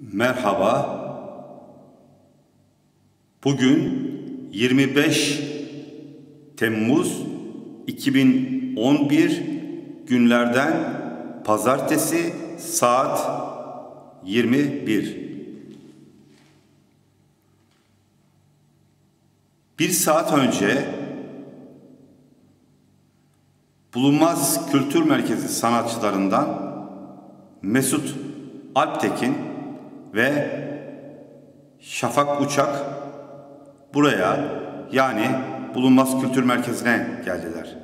Merhaba. Bugün 25 Temmuz 2011 günlerden pazartesi saat 21. Bir saat önce Bulunmaz Kültür Merkezi sanatçılarından Mesut Alptekin ve Şafak Uçak buraya yani Bulunmaz Kültür Merkezi'ne geldiler.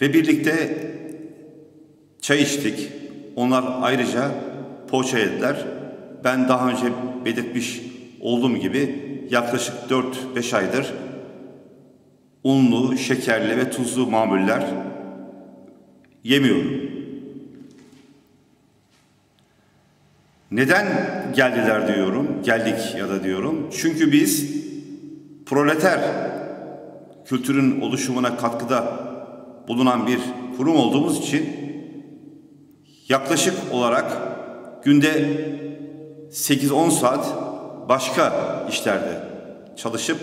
Ve birlikte çay içtik. Onlar ayrıca poğaça yediler. Ben daha önce belirtmiş olduğum gibi yaklaşık 4-5 aydır unlu, şekerli ve tuzlu mamuller yemiyorum. Neden geldiler diyorum, geldik ya da diyorum. Çünkü biz proleter kültürün oluşumuna katkıda bulunan bir kurum olduğumuz için yaklaşık olarak günde 8-10 saat başka işlerde çalışıp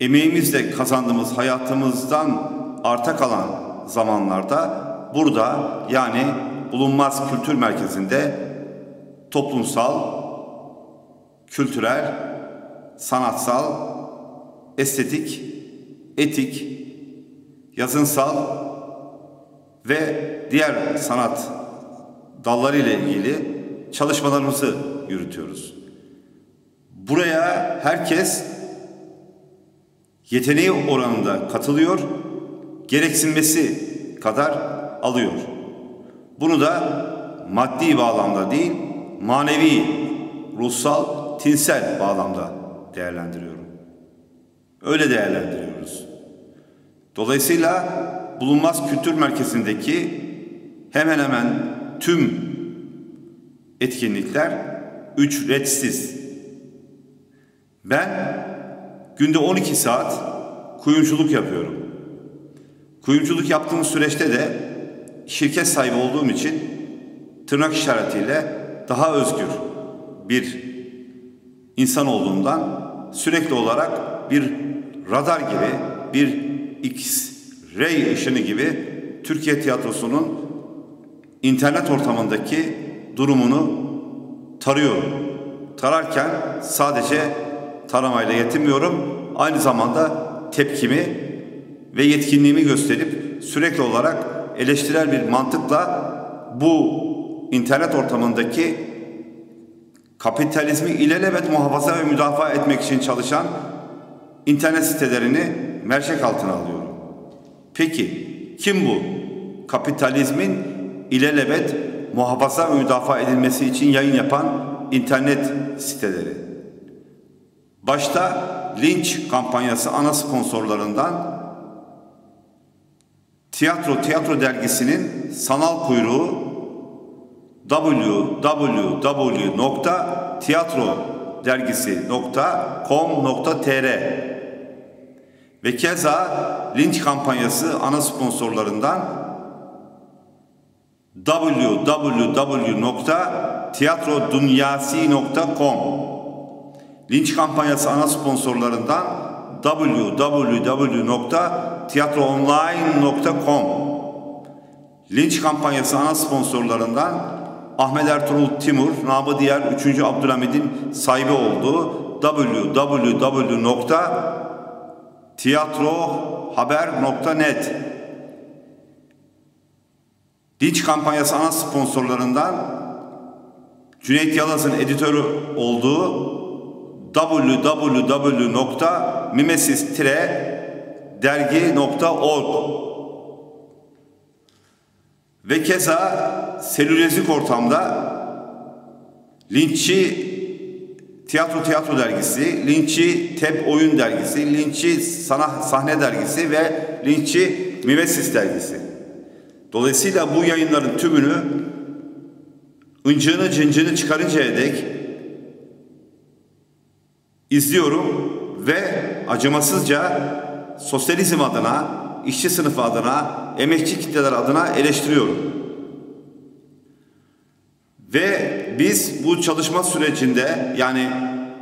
emeğimizle kazandığımız hayatımızdan arta kalan zamanlarda burada yani bulunmaz kültür merkezinde toplumsal, kültürel, sanatsal, estetik, etik, yazınsal ve diğer sanat dalları ile ilgili çalışmalarımızı yürütüyoruz. Buraya herkes yeteneği oranında katılıyor, gereksinmesi kadar alıyor. Bunu da maddi bağlamda değil, manevi, ruhsal, tinsel bağlamda değerlendiriyorum. Öyle değerlendiriyoruz. Dolayısıyla bulunmaz kültür merkezindeki hemen hemen tüm etkinlikler ücretsiz. Ben günde 12 saat kuyumculuk yapıyorum. Kuyumculuk yaptığım süreçte de şirket sahibi olduğum için tırnak işaretiyle daha özgür bir insan olduğundan sürekli olarak bir radar gibi, bir X-ray ışını gibi Türkiye tiyatrosunun internet ortamındaki durumunu tarıyorum. Tararken sadece taramayla yetinmiyorum. Aynı zamanda tepkimi ve yetkinliğimi gösterip sürekli olarak eleştirel bir mantıkla bu internet ortamındaki kapitalizmi ilelebet muhafaza ve müdafaa etmek için çalışan internet sitelerini mercek altına alıyorum. Peki kim bu? Kapitalizmin ilelebet muhafaza ve müdafaa edilmesi için yayın yapan internet siteleri. Başta linç kampanyası ana sponsorlarından Tiyatro Tiyatro dergisinin sanal kuyruğu www.tiyatrodergisi.com.tr ve keza linç kampanyası ana sponsorlarından www.tiyatrodunyasi.com Linç kampanyası ana sponsorlarından www.tiyatroonline.com Linç kampanyası ana sponsorlarından Ahmet Ertuğrul Timur, namı diğer 3. Abdülhamid'in sahibi olduğu www.tiyatrohaber.net Dinç kampanyası ana sponsorlarından Cüneyt Yalaz'ın editörü olduğu www.mimesis-dergi.org ve keza selülezik ortamda Linççi Tiyatro Tiyatro Dergisi, Linççi Tep Oyun Dergisi, Linççi Sana Sahne Dergisi ve Linççi Mimesis Dergisi. Dolayısıyla bu yayınların tümünü ıncığını cıncını çıkarıncaya dek izliyorum ve acımasızca sosyalizm adına, işçi sınıfı adına, emekçi kitleler adına eleştiriyorum. Ve biz bu çalışma sürecinde yani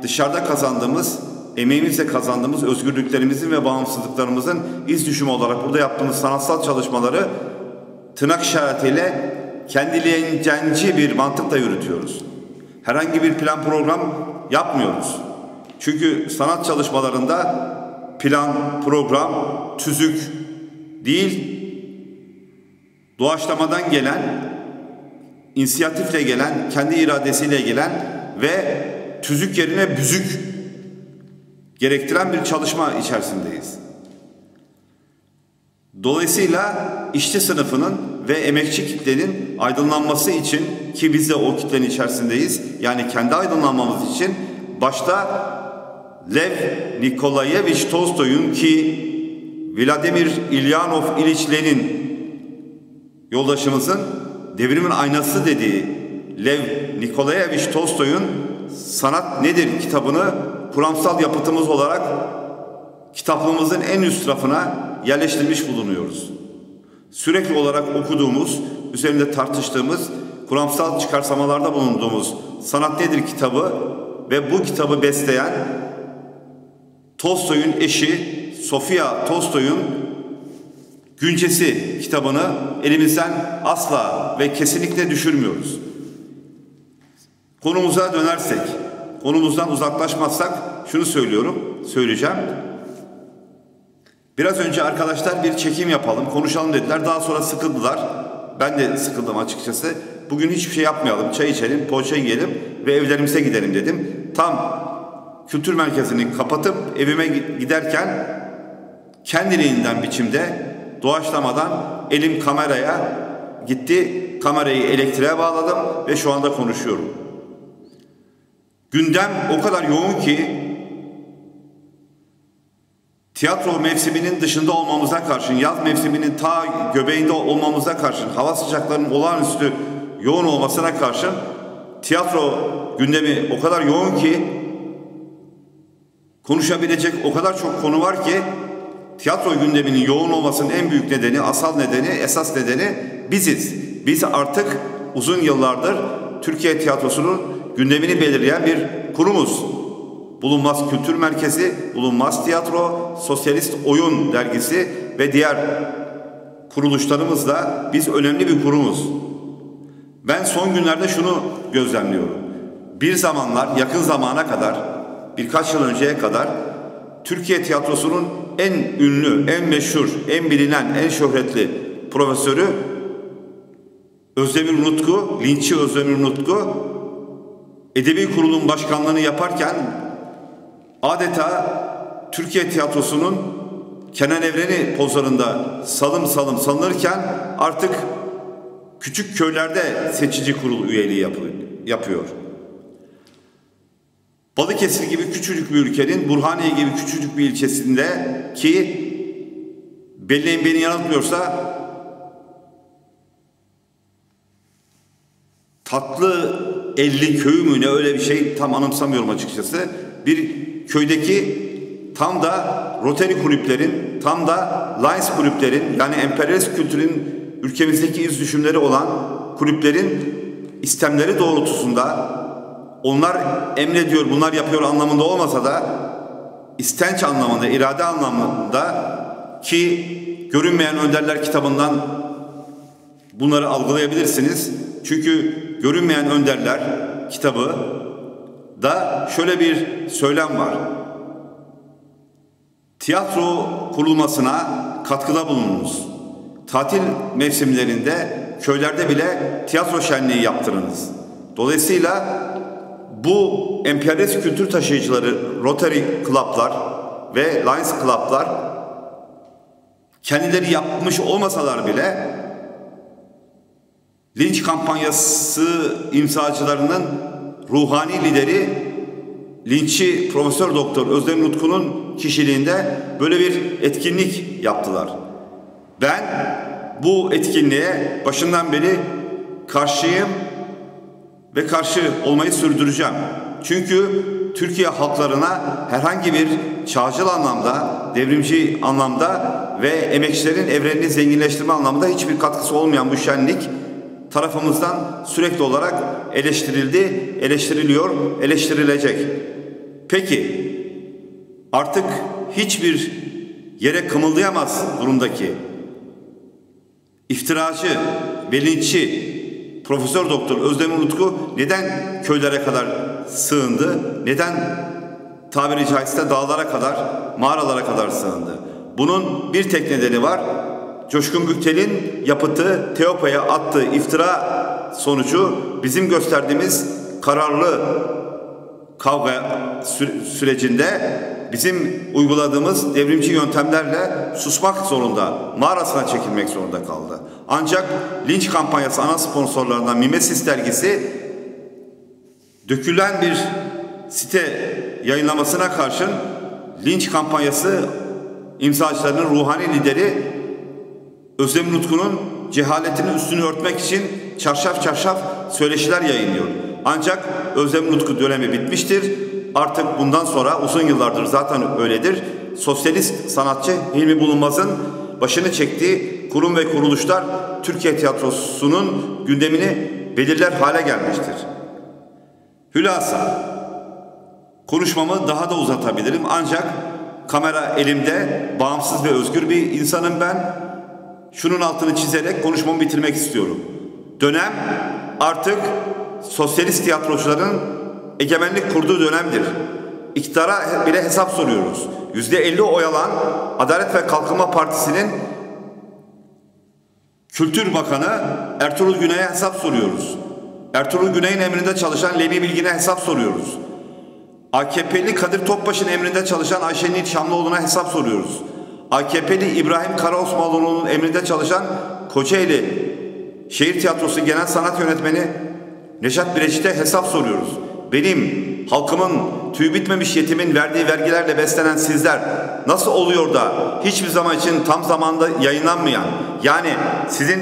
dışarıda kazandığımız, emeğimizle kazandığımız özgürlüklerimizin ve bağımsızlıklarımızın iz düşümü olarak burada yaptığımız sanatsal çalışmaları tırnak işaretiyle kendiliğincenci bir mantıkla yürütüyoruz. Herhangi bir plan program yapmıyoruz. Çünkü sanat çalışmalarında plan, program, tüzük değil, doğaçlamadan gelen, inisiyatifle gelen, kendi iradesiyle gelen ve tüzük yerine büzük gerektiren bir çalışma içerisindeyiz. Dolayısıyla işçi sınıfının ve emekçi kitlenin aydınlanması için ki biz de o kitlenin içerisindeyiz. Yani kendi aydınlanmamız için başta Lev Nikolayevich Tolstoy'un ki Vladimir İlyanov İliç Lenin yoldaşımızın devrimin aynası dediği Lev Nikolayevich Tolstoy'un Sanat Nedir kitabını kuramsal yapıtımız olarak kitaplığımızın en üst rafına yerleştirmiş bulunuyoruz. Sürekli olarak okuduğumuz, üzerinde tartıştığımız, kuramsal çıkarsamalarda bulunduğumuz Sanat Nedir kitabı ve bu kitabı besleyen Tolstoy'un eşi Sofia Tolstoy'un Güncesi kitabını elimizden asla ve kesinlikle düşürmüyoruz. Konumuza dönersek, konumuzdan uzaklaşmazsak şunu söylüyorum, söyleyeceğim. Biraz önce arkadaşlar bir çekim yapalım, konuşalım dediler. Daha sonra sıkıldılar. Ben de sıkıldım açıkçası. Bugün hiçbir şey yapmayalım, çay içelim, poğaça yiyelim ve evlerimize gidelim dedim. Tam kültür merkezini kapatıp evime giderken kendiliğinden biçimde doğaçlamadan elim kameraya gitti. Kamerayı elektriğe bağladım ve şu anda konuşuyorum. Gündem o kadar yoğun ki tiyatro mevsiminin dışında olmamıza karşın, yaz mevsiminin ta göbeğinde olmamıza karşın, hava sıcaklarının olağanüstü yoğun olmasına karşın tiyatro gündemi o kadar yoğun ki konuşabilecek o kadar çok konu var ki tiyatro gündeminin yoğun olmasının en büyük nedeni, asal nedeni, esas nedeni biziz. Biz artık uzun yıllardır Türkiye tiyatrosunun gündemini belirleyen bir kurumuz. Bulunmaz Kültür Merkezi, Bulunmaz Tiyatro, Sosyalist Oyun Dergisi ve diğer kuruluşlarımızla biz önemli bir kurumuz. Ben son günlerde şunu gözlemliyorum. Bir zamanlar, yakın zamana kadar, birkaç yıl önceye kadar Türkiye tiyatrosunun en ünlü, en meşhur, en bilinen, en şöhretli profesörü Özdemir Nutku, Linçi Özdemir Nutku Edebi Kurulun başkanlığını yaparken adeta Türkiye tiyatrosunun Kenan Evreni pozlarında salım salım salınırken artık küçük köylerde seçici kurul üyeliği yapıyor. Balıkesir gibi küçücük bir ülkenin Burhaniye gibi küçücük bir ilçesinde ki belleğin beni yanıltmıyorsa tatlı 50 köyü mü ne öyle bir şey tam anımsamıyorum açıkçası. Bir köydeki tam da Rotary kulüplerin, tam da Lions kulüplerin yani emperyalist kültürün ülkemizdeki iz düşümleri olan kulüplerin istemleri doğrultusunda onlar emrediyor, bunlar yapıyor anlamında olmasa da istenç anlamında, irade anlamında ki Görünmeyen Önderler kitabından bunları algılayabilirsiniz. Çünkü Görünmeyen Önderler kitabı da şöyle bir söylem var. Tiyatro kurulmasına katkıda bulununuz. Tatil mevsimlerinde köylerde bile tiyatro şenliği yaptırınız. Dolayısıyla bu emperyalist kültür taşıyıcıları Rotary Club'lar ve Lions Club'lar kendileri yapmış olmasalar bile linç kampanyası imzacılarının ruhani lideri linççi Profesör Doktor Özdemir Nutku'nun kişiliğinde böyle bir etkinlik yaptılar. Ben bu etkinliğe başından beri karşıyım ve karşı olmayı sürdüreceğim. Çünkü Türkiye halklarına herhangi bir çağcıl anlamda, devrimci anlamda ve emekçilerin evrenini zenginleştirme anlamında hiçbir katkısı olmayan bu şenlik tarafımızdan sürekli olarak eleştirildi, eleştiriliyor, eleştirilecek. Peki artık hiçbir yere kımıldayamaz durumdaki iftiracı, velinçi, Profesör Doktor Özdemir Utku neden köylere kadar sığındı? Neden tabiri caizse dağlara kadar, mağaralara kadar sığındı? Bunun bir tek nedeni var. Coşkun Büktel'in yapıtı Teopa'ya attığı iftira sonucu bizim gösterdiğimiz kararlı kavga sürecinde bizim uyguladığımız devrimci yöntemlerle susmak zorunda, mağarasına çekilmek zorunda kaldı. Ancak linç kampanyası ana sponsorlarından Mimesis dergisi dökülen bir site yayınlamasına karşın linç kampanyası imzacılarının ruhani lideri Özlem Nutku'nun cehaletinin üstünü örtmek için çarşaf çarşaf söyleşiler yayınlıyor. Ancak Özlem Nutku dönemi bitmiştir. Artık bundan sonra uzun yıllardır zaten öyledir. Sosyalist sanatçı Hilmi Bulunmaz'ın başını çektiği kurum ve kuruluşlar Türkiye tiyatrosunun gündemini belirler hale gelmiştir. Hülasa konuşmamı daha da uzatabilirim ancak kamera elimde bağımsız ve özgür bir insanım ben. Şunun altını çizerek konuşmamı bitirmek istiyorum. Dönem artık sosyalist tiyatrocuların egemenlik kurduğu dönemdir. İktidara bile hesap soruyoruz. Yüzde elli oy alan Adalet ve Kalkınma Partisi'nin Kültür Bakanı Ertuğrul Güney'e hesap soruyoruz. Ertuğrul Güney'in emrinde çalışan Levi Bilgin'e hesap soruyoruz. AKP'li Kadir Topbaş'ın emrinde çalışan Ayşenil Şamlıoğlu'na hesap soruyoruz. AKP'li İbrahim Karaosmanoğlu'nun emrinde çalışan Kocaeli Şehir Tiyatrosu Genel Sanat Yönetmeni Neşat Bireç'te hesap soruyoruz. Benim, halkımın, tüy bitmemiş yetimin verdiği vergilerle beslenen sizler nasıl oluyor da hiçbir zaman için tam zamanda yayınlanmayan, yani sizin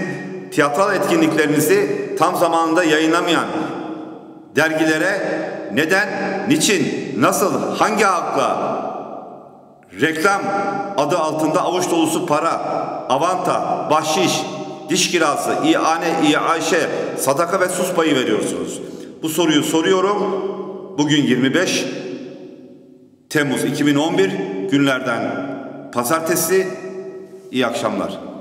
tiyatral etkinliklerinizi tam zamanında yayınlamayan dergilere neden, niçin, nasıl, hangi hakla reklam adı altında avuç dolusu para, avanta, bahşiş, diş kirası, iane, iaşe, sadaka ve sus payı veriyorsunuz. Bu soruyu soruyorum. Bugün 25 Temmuz 2011 günlerden pazartesi. İyi akşamlar.